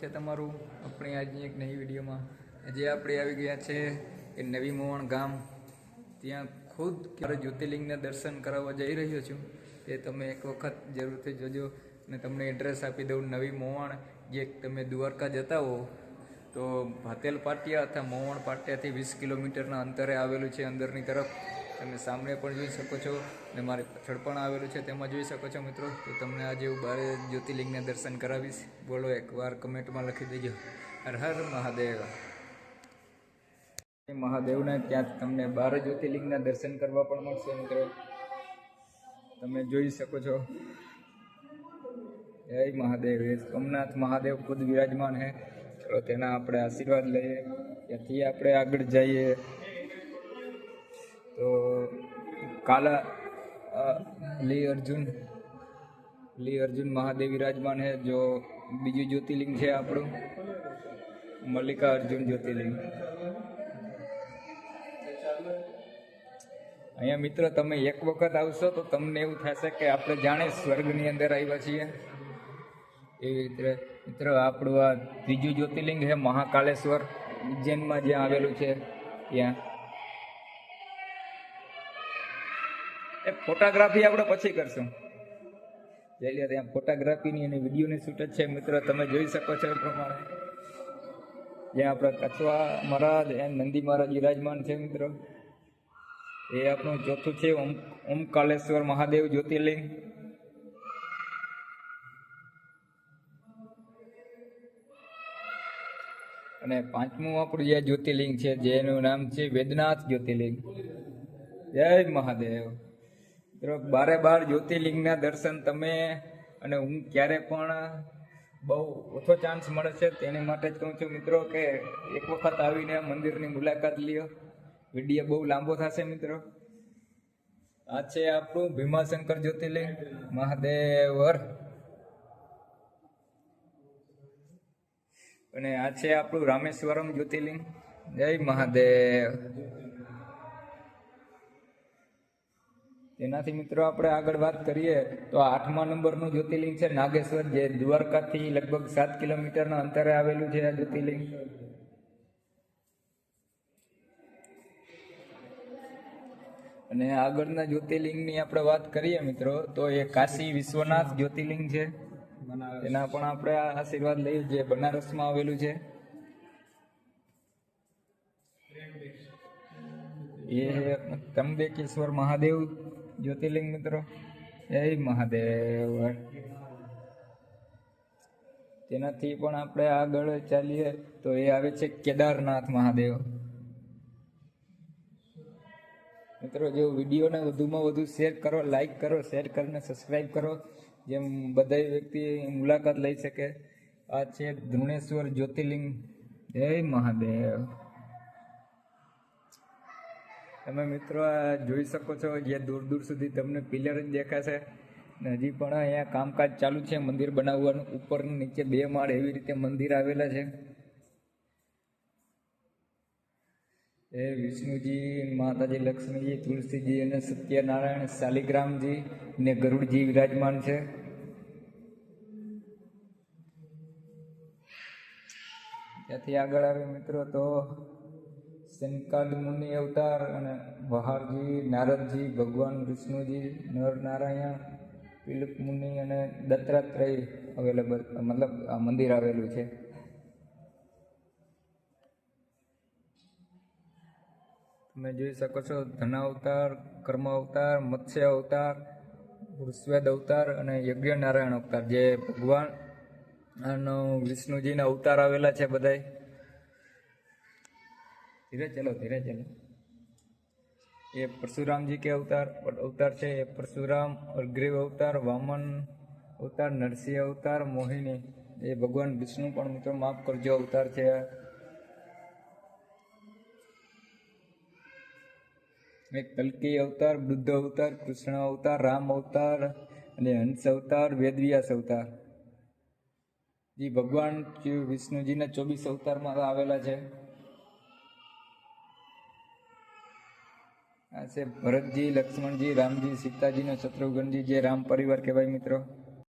છે તમારું આપણી આજની એક નવી વિડીયોમાં. આજે આપણે આવી ગયા છે એ નવી મોવણ ગામ. ત્યાં ખુદ ક્યારે જ્યોતિર્લિંગના દર્શન કરાવવા જઈ રહ્યો છું. તે તમે એક વખત જરૂરથી જોજો અને તમને એડ્રેસ આપી દઉં નવી મોવણ જે તમે દ્વારકા જતા હો, તો ભાતેલ પાટિયા અથવા મોવણ પાટિયાથી વીસ કિલોમીટરના અંતરે આવેલું છે અંદરની તરફ. તમે સામે પણ જોઈ શકો છો અને મારી પાછળ પણ આવેલું છે તેમાં જોઈ શકો છો મિત્રો. તો તમને આજે હું બારે જ્યોતિર્લિંગના દર્શન કરાવીશ. બોલો એકવાર કમેન્ટમાં લખી દેજો. હર હર મહાદેવ. મહાદેવના ત્યાં તમને બાર જ્યોતિર્લિંગના દર્શન કરવા પણ મળશે મિત્રો. તમે જોઈ શકો છો. જય મહાદેવ. સોમનાથ મહાદેવ ખુદ વિરાજમાન હે ચલો તેના આપણે આશીર્વાદ લઈએ. ત્યાંથી આપણે આગળ જઈએ. તો કાલા લી અર્જુન લી અર્જુન મહાદેવ વિરાજમાન હે જો બીજું જ્યોતિર્લિંગ છે આપણું. મલ્લિકા અર્જુન જ્યોતિર્લિંગ. અહીંયા મિત્ર, તમે એક વખત આવશો તો તમને એવું થશે કે આપણે જાણે સ્વર્ગની અંદર આવ્યા છીએ. એવી રીતે, મિત્ર, આપણું આ ત્રીજું જ્યોતિર્લિંગ છે મહાકાલેશ્વર. ઉજ્જૈનમાં જ્યાં આવેલું છે, ત્યાં. એ ફોટોગ્રાફી આપણે પછી કરશું. જઈ લે ત્યાં ફોટોગ્રાફીની અને વિડીયોની શૂટ જ છે મિત્રો, તમે જોઈ શકો છો એ પ્રમાણે. જ્યાં આપણા કચવા મહારાજ એમ નંદી મહારાજ વિરાજમાન છે મિત્રો. એ આપણું ચોથું છે ઓમ, ઓમકાલેશ્વર મહાદેવ જ્યોતિર્લિંગ. અને પાંચમું આપણું જે જ્યોતિર્લિંગ છે, જેનું નામ છે વેદનાથ જ્યોતિર્લિંગ. જય મહાદેવ. બારે બાર જ્યોતિર્લિંગના દર્શન તમે અને હું ક્યારે પણ બહુ ઓછો ચાન્સ મળે છે તેની માટે જ કહું છું મિત્રો કે એક વખત આવીને મંદિરની મુલાકાત લ્યો. વીડિયો બહુ લાંબો થશે મિત્રો. આ છે આપણું ભીમાશંકર જ્યોતિર્લિંગ. મહાદેવર. અને આ છે આપણું રામેશ્વરમ જ્યોતિર્લિંગ. જય મહાદેવ. તેનાથી મિત્રો આપણે આગળ વાત કરીએ તો આઠમા નંબરનું જ્યોતિર્લિંગ છે નાગેશ્વર જે દ્વારકાથી લગભગ સાત કિલોમીટરના અંતરે આવેલું છે આ જ્યોતિર્લિંગ. અને આગળના જ્યોતિર્લિંગની આપણે વાત કરીએ મિત્રો તો એ કાશી વિશ્વનાથ જ્યોતિર્લિંગ છે. એના પણ આપણે આશીર્વાદ લઈએ જે બનારસમાં આવેલું છે. એ ત્રંબકેશ્વર મહાદેવ. જ્યોતિર્લિંગ મિત્રો. જય મહાદેવ. તેનાથી પણ આપણે આગળ ચાલીએ તો એ આવે છે કેદારનાથ મહાદેવ. મિત્રો, જો વિડીયોને વધુમાં વધુ શેર કરો, લાઈક કરો, શેર કરીને સબસ્ક્રાઈબ કરો. જેમ બધા વ્યક્તિ મુલાકાત લઈ શકે. આ છે ધ્રુણેશ્વર જ્યોતિર્લિંગ. જય મહાદેવ. તમે મિત્રો આ જોઈ શકો છો જે દૂર દૂર સુધી તમને પિલર જ દેખાશે. હજી પણ અહીંયા કામકાજ ચાલુ છે મંદિર બનાવવાનું. ઉપર નીચે બે માળ એવી રીતે મંદિર આવેલા છે. એ વિષ્ણુજી, માતાજી, લક્ષ્મીજી, તુલસીજી અને સત્યનારાયણ શાલિગ્રામજી ને ગરુડજી વિરાજમાન છે. ત્યાંથી આગળ આવે મિત્રો તો શંકાદ મુનિ અવતાર અને વહારજી, નારદજી, ભગવાન વિષ્ણુજી નર નારાયણ પિલક મુનિ અને દત્તાત્રેય અવેલેબલ, મતલબ આ મંદિર આવેલું છે. તમે જોઈ શકો છો ધના અવતાર કર્મ અવતાર મત્સ્ય અવતાર ઋષ્વેદ અવતાર અને યજ્ઞ નારાયણ અવતાર, જે ભગવાન વિષ્ણુજીના અવતાર આવેલા છે બધાય. ધીરે ચલો ધીરે ચલો. એ પરશુરામજી કે અવતાર અવતાર છે, એ પરશુરામ અગ્રીવ અવતાર, વામન અવતાર, નરસિંહ અવતાર, મોહિની. એ ભગવાન વિષ્ણુ પણ મિત્રો માફ કરજો, અવતાર છે એક કલ્કી અવતાર, બુદ્ધ અવતાર, કૃષ્ણ અવતાર, રામ અવતાર અને હંસ અવતાર, વેદવ્યાસ અવતાર. જે ભગવાન વિષ્ણુજીના ચોવીસ અવતારમાં આવેલા છે. આ છે ભરતજી લક્ષ્મણજી રામજી સીતાજીનો શત્રુઘ્નજી જે રામ પરિવાર કહેવાય મિત્રો.